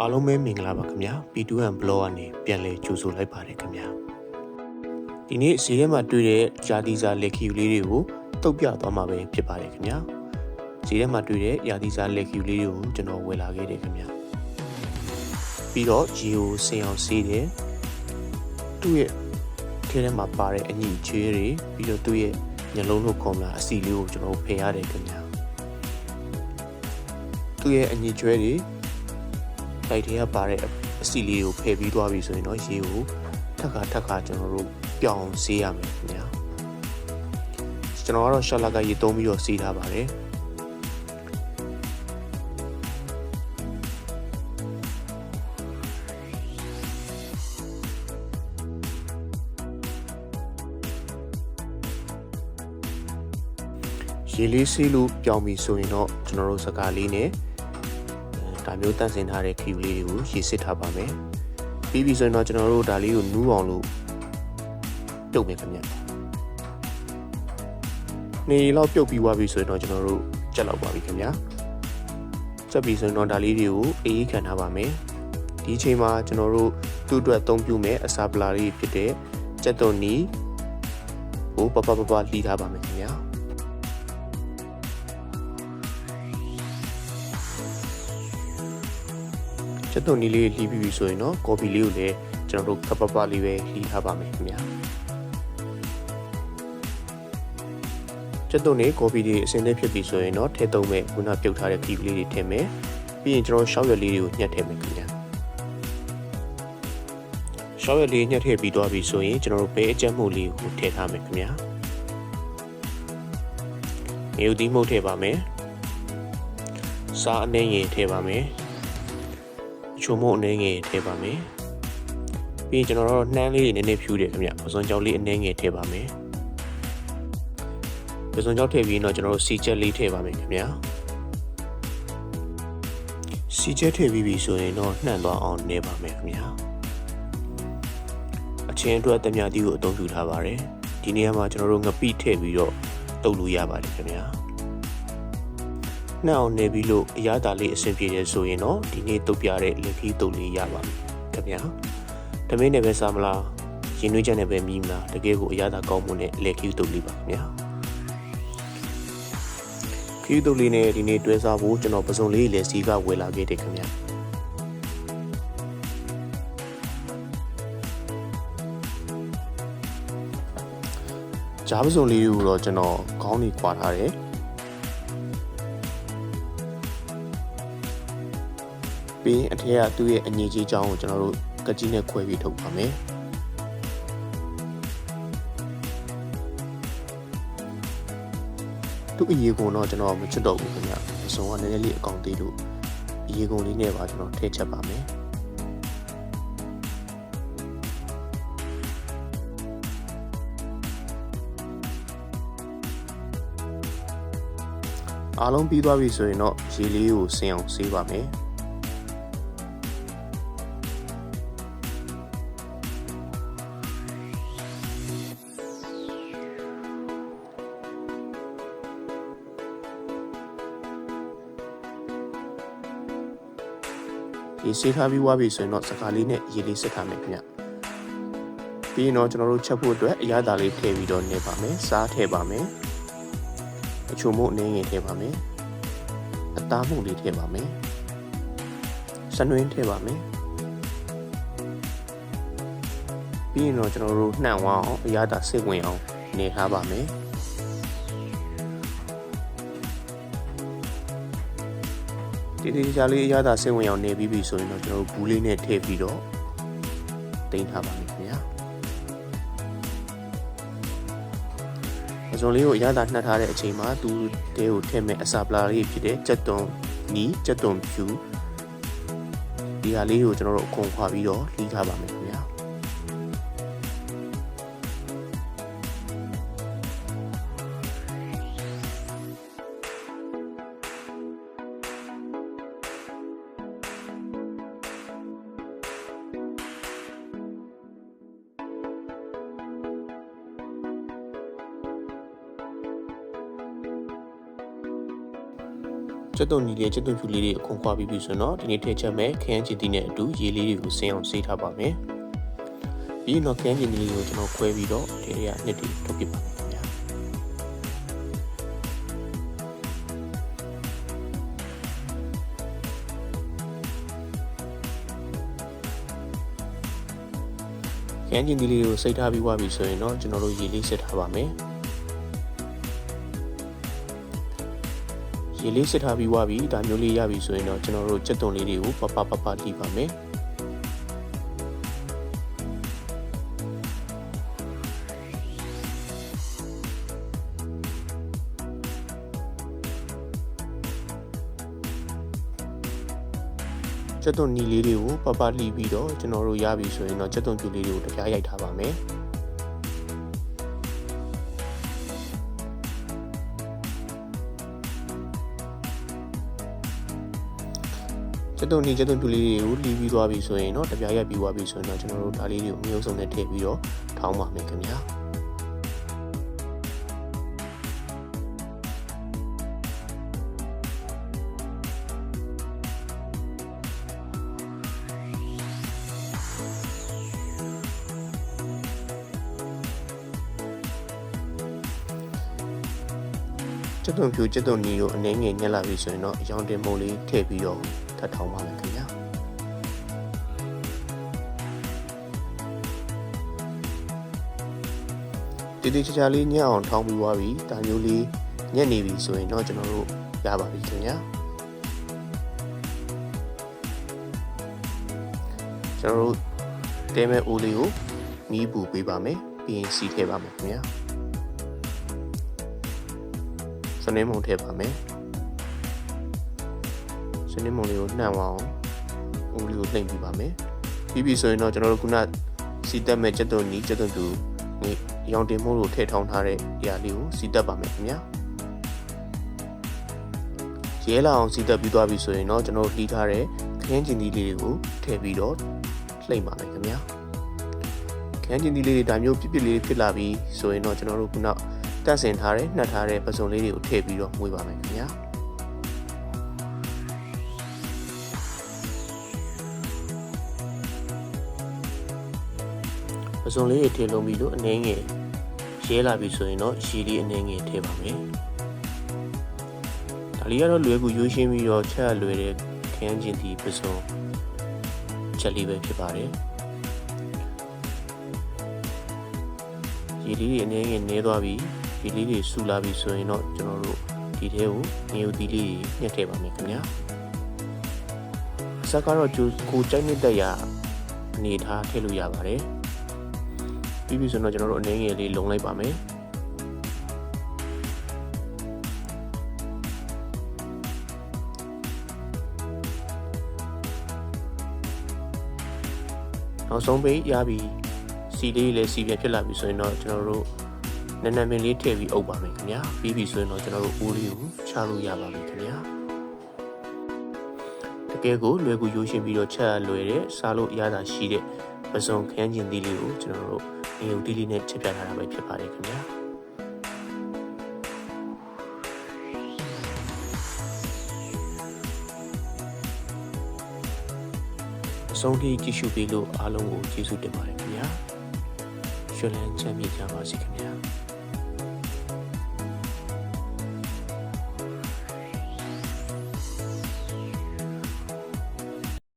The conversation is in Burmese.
အားလုံးပဲမင်္ဂလာပါခင်ဗျာ P2M blog ကနေပြန်လည်ကြိုဆိုလိုက်ပါတယ်ခင်ဗျာဒီနေ့ဈေးထဲမှာတွေ့တဲ့ဂျာတိစာလက်ခီယူလေးတွေကိုတုတ်ပြသွားမှာပဲဖြစ်ပါတယ်ခင်ဗျာဈေးထဲမှာတွေ့တဲ့ယာတိစာလက်ခီယူလေးတွေကိုကျွန်တော်ဝယ်လာခဲ့တယ်ခင်ဗျာပြီးတော့ဂျီကိုဆင်အောင်ဆေးတယ်သူ့ရဲ့ထဲထဲမှာပါတဲ့အညီချွေးတွေပြီးတော့သူ့ရဲ့ညလုံးလို့ခေါ်မလားအစီလေးကိုကျွန်တော်ဖယ်ရတယ်ခင်ဗျာသူ့ရဲ့အညီချွဲတွေ တိုက်ထဲကပါတဲ့အစီလေးကိုဖယ်ပြီးသွားပြီဆိုရင်တော့ရေကိုထပ်ခါထပ်ခါကျွန်တော်တို့ပြောင်းဆေးရမယ်ခင်ဗျာကျွန်တော်ကတော့ရှော့လက်ကရေသုံးပြီးတော့ဆေးထားပါတယ်ရေလေးဆေးလို့ပြောင်းပြီဆိုရင်တော့ကျွန်တော်တို့စကားလေးနဲ့ဒါ မျိုးတန့်စင်ထားတဲ့ခီယူလေးတွေကိုရေစစ်ထားပါမယ်ပြီးပြီဆိုရင်တော့ကျွန်တော်တို့ဒါလေးကိုနူးအောင်လို့ပြုတ်မယ်ခင်ဗျနေလောက်ပြုတ်ပြီးသွားပြီဆိုရင်တော့ကျွန်တော်တို့ကြက်လောက်ပါပြီခင်ဗျာကြက်ပြီဆိုရင်တော့ဒါလေးတွေကိုအေးအေးခံထားပါမယ်ဒီအချိန်မှာကျွန်တော်တို့သူ့အတွက်အသုံးပြုမယ်အစာပလာလေးဖြစ်တဲ့ကြက်သွန်နီကိုပပပပလှီးထားပါမယ်ခင်ဗျာ ချက်သွန်နီလေးလှီးပြီးပြီဆိုရင်တော့ကော်ဖီလေးကိုလည်းကျွန်တော်တို့ကပပလေးပဲလှီးထားပါမယ်ခင်ဗျာချက်သွန်နေကော်ဖီတွေအစင်းလေးဖြစ်ပြီဆိုရင်တော့ထဲသုံးမဲ့ခုနပြုတ်ထားတဲ့ခီးလေးတွေထည့်မယ်ပြီးရင်ကျွန်တော်ရှောက်ရွက်လေးတွေကိုညှက်ထည့်မယ်ခင်ဗျာရှောက်ရွက်လေးညှက်ထည့်ပြီးသွားပြီဆိုရင်ကျွန်တော်တို့ဘဲအကြက်မှုလေးကိုထည့်ထားမယ်ခင်ဗျာမြေဦးသီးမှုတ်ထည့်ပါမယ်စားအနှင်းရင်ထည့်ပါမယ် ချုံမို့အနှင်းငယ်ထည့်ပါမယ်ပြီးရင်ကျွန်တော်တို့နှမ်းလေးတွေနည်းနည်းဖြူတယ်ခင်ဗျပစွန်ကြောက်လေးအနှင်းငယ်ထည့်ပါမယ်ပစွန်ကြောက်ထည့်ပြီးတော့ကျွန်တော်တို့စီချက်လေးထည့်ပါမယ်ခင်ဗျာစီချက်ထည့်ပြီးပြီဆိုရင်တော့နှံ့သွားအောင်နေပါမယ်ခင်ဗျာအချင်းအတွက်တမျှတီးကိုအသုံးပြုထားပါတယ်ဒီနေရာမှာကျွန်တော်တို့ငပိထည့်ပြီးတော့တုပ်လို့ရပါတယ်ခင်ဗျာ နှောက်နေပြီလို့အရသာလေးအဆင်ပြေတယ်ဆိုရင်တော့ဒီနေ့တုတ်ပြတဲ့လက်ခီးတုတ်လေးရပါမယ်ခင်ဗျာတမင်းနဲ့ပဲစားမလားရင်နှွေးချက်နဲ့ပဲမြည်မလားတကယ်ကိုအရသာကောင်းမှုနဲ့လက်ခီးတုတ်လေးပါခင်ဗျာခီးတုတ်လေးနဲ့ဒီနေ့တွဲစားဖို့ကျွန်တော်ပစုံလေးလည်းစီကဝယ်လာခဲ့တယ်ခင်ဗျာဂျားပစုံလေးကိုတော့ကျွန်တော်ခေါင်းကြီးခွာထားတယ် ပြီးရင်အထက်ကသူ့ရဲ့အငြိကြီးချောင်းကိုကျွန်တော်တို့ကကြီးနဲ့ခွဲပြီးထုတ်ပါမယ်သူ့အရေးကုန်တော့ကျွန်တော်မချစ်တော့ဘူးခင်ဗျအစုံကနည်းနည်းလေးအကောင်သေးလို့အရေးကုန်လေးနဲ့ပါကျွန်တော်ထည့်ချက်ပါမယ်အားလုံးပြီးသွားပြီဆိုရင်တော့ရေလေးကိုဆင်အောင်ဆေးပါမယ် ဒီဆေးထားပြီးွားပြီဆိုရင်တော့စကားလေးနဲ့ရေလေးစစ်ထားမယ်ခင်ဗျပြီးရင်တော့ကျွန်တော်တို့ချက်ဖို့အတွက်အရသာလေးထည့်ပြီးတော့နေပါမယ်စားထည့်ပါမယ်အချိုမို့အနေငယ်ထည့်ပါမယ်အသားမှုလေးထည့်ပါမယ်စနွင်းထည့်ပါမယ်ပြီးရင်တော့ကျွန်တော်တို့နှံ့ဝအောင်အရသာစိတ်ဝင်အောင်နေထားပါမယ် ဒီဒီကြလေးအရသာစိတ်ဝင်အောင်နေပြီးပြီဆိုရင်တော့ကျွန်တော်တို့ဘူးလေးနဲ့ထည့်ပြီးတော့တင်ထားပါမယ်ခင်ဗျာအစုံလေးကိုအရသာနှက်ထားတဲ့အချိန်မှာသူတဲကိုထည့်မဲ့အစာပလာလေးဖြစ်တဲ့ကြက်သွန်နီကြက်သွန်ဖြူဒီဟာလေးကိုကျွန်တော်တို့အကုန်ခွာပြီးတော့လှီးထားပါမယ် ကျက်သွန်ညီလေးကျက်သွန်ဖြူလေးတွေအခွန်ခွာပြီးပြီဆိုတော့ဒီနေ့ထည့်ချက်မဲ့ခရမ်းချင်တီနဲ့အတူရေလေးတွေကိုစင်းအောင်ဆေးထားပါမယ်ပြီးတော့ခရမ်းချင်တီလေးကိုကျွန်တော်ခွဲပြီးတော့ဒီရနှစ်တီထုတ်ပြပါမယ်ခင်ဗျာခရမ်းချင်တီလေးကိုစိတ်ထားပြီးွားပြီဆိုရင်တော့ကျွန်တော်တို့ရေလေးစစ်ထားပါမယ် ရေလေးစစ်ထားပြီးွားပြီဒါမျိုးလေးရပြီဆိုရင်တော့ကျွန်တော်တို့ကြက်သွန်လေးတွေကိုပပပပတီးပါမယ်ကျက်သွန်နီလေးတွေကိုပပလှီးပြီးတော့ကျွန်တော်တို့ရပြီဆိုရင်တော့ကျက်သွန်ပြူလေးတွေကိုတပြားရိုက်ထားပါမယ် ကျက်သွန်နီကျက်သွန်ပြူလေးတွေကိုလှီးပြီးသွားပြီဆိုရင်တော့တပြားရိုက်ပြီးသွားပြီဆိုရင်တော့ကျွန်တော်တို့ဒါလေးတွေကိုမျိုးစုံနဲ့ထည့်ပြီးတော့ထောင်းပါမယ်ခင်ဗျာကျက်သွန်ဖြူကျက်သွန်နီကိုအနှင်းငယ်ညက်လာပြီဆိုရင်တော့အယောင်တင်မိုးလေးထည့်ပြီးတော့ ထပ်ထောင်းပါမယ်ခင်ဗျာတည်တည်ချာချာလေးညက်အောင်ထောင်းပြီးသွားပြီဒါမျိုးလေးညက်နေပြီဆိုရင်တော့ကျွန်တော်တို့ရပါပြီခင်ဗျာကျွန်တော်တို့တဲမဲ့အိုးလေးကိုမီးပူပေးပါမယ်ပြီးရင်စီထည့်ပါမယ်ခင်ဗျာစနေမုံထည့်ပါမယ် စနေမုံလေးကိုနှံ့အောင်ဦးလေးကိုနှိမ်ပြပါမယ်ပြီးပြီဆိုရင်တော့ကျွန်တော်တို့ခုနစီတက်မဲ့ချက်သွန်နီးချက်သွန်သူဒီရောင်တင်မို့လို့ထည့်ထောင်းထားတဲ့အရာလေးကိုစီတက်ပါမယ်ခင်ဗျာရဲလာအောင်စီတက်ပြီးသွားပြီဆိုရင်တော့ကျွန်တော်တို့လှီးထားတဲ့ခင်းကျင်သီးလေးတွေကိုထည့်ပြီးတော့လှိမ့်ပါမယ်ခင်ဗျာခင်းကျင်သီးလေးတွေဒါမျိုးပြစ်ပြစ်လေးဖြစ်လာပြီးဆိုရင်တော့ကျွန်တော်တို့ခုနတက်ဆင်ထားတဲ့နှက်ထားတဲ့ပစုံလေးတွေကိုထည့်ပြီးတော့မွေးပါမယ်ခင်ဗျာ ပစုံလေးတွေထည့်လုံးပြီးလို့အနှင်းငယ်ရဲလာပြီဆိုရင်တော့ရှည်လေးအနှင်းငယ်ထည့်ပါမယ်ဒါလေးကတော့လွယ်ကူရိုးရှင်းပြီးတော့ချက်လွယ်တဲ့ခရမ်းကျင်ဒီပစုံချက်လေးပဲဖြစ်ပါတယ်ရေလေးတွေအနှင်းငယ်နေသွားပြီဒီလေးတွေဆူလာပြီဆိုရင်တော့ကျွန်တော်တို့ဒီထဲကိုငရုတ်သီးလေးညှက်ထည့်ပါမယ်ခင်ဗျာအစကတော့ကျိုးကိုကြိုက်နေတဲ့ရာအနေထားထည့်လို့ရပါတယ် ပြီးပြီဆိုတော့ကျွန်တော်တို့အနေငယ်လေးလုံလိုက်ပါမယ်နောက်ဆုံးပိတ်ရပြီစီလေးလည်းစီပြန်ဖြစ်လာပြီဆိုရင်တော့ကျွန်တော်တို့နည်းနည်းမင်းလေးထည့်ပြီးအုပ်ပါမယ်ခင်ဗျာပြီးပြီဆိုရင်တော့ကျွန်တော်တို့အိုးလေးကိုချလို့ရပါပြီခင်ဗျာတကယ်ကိုလွယ်ကူရိုးရှင်းပြီးတော့ချက်ရလွယ်တဲ့စားလို့ရတာရှိတဲ့ပစုံခန်းကျင်သီးလေးကိုကျွန်တော်တို့ နေုံသီးလေးနဲ့ချက်ပြထားတာပဲဖြစ်ပါတယ်ခင်ဗျာအဆုံးထိကြည့်ရှုပေးလို့အားလုံးကိုကျေးဇူးတင်ပါတယ်ခင်ဗျာရွှေလန်းချမ်းမြေကြပါစေခင်ဗျာ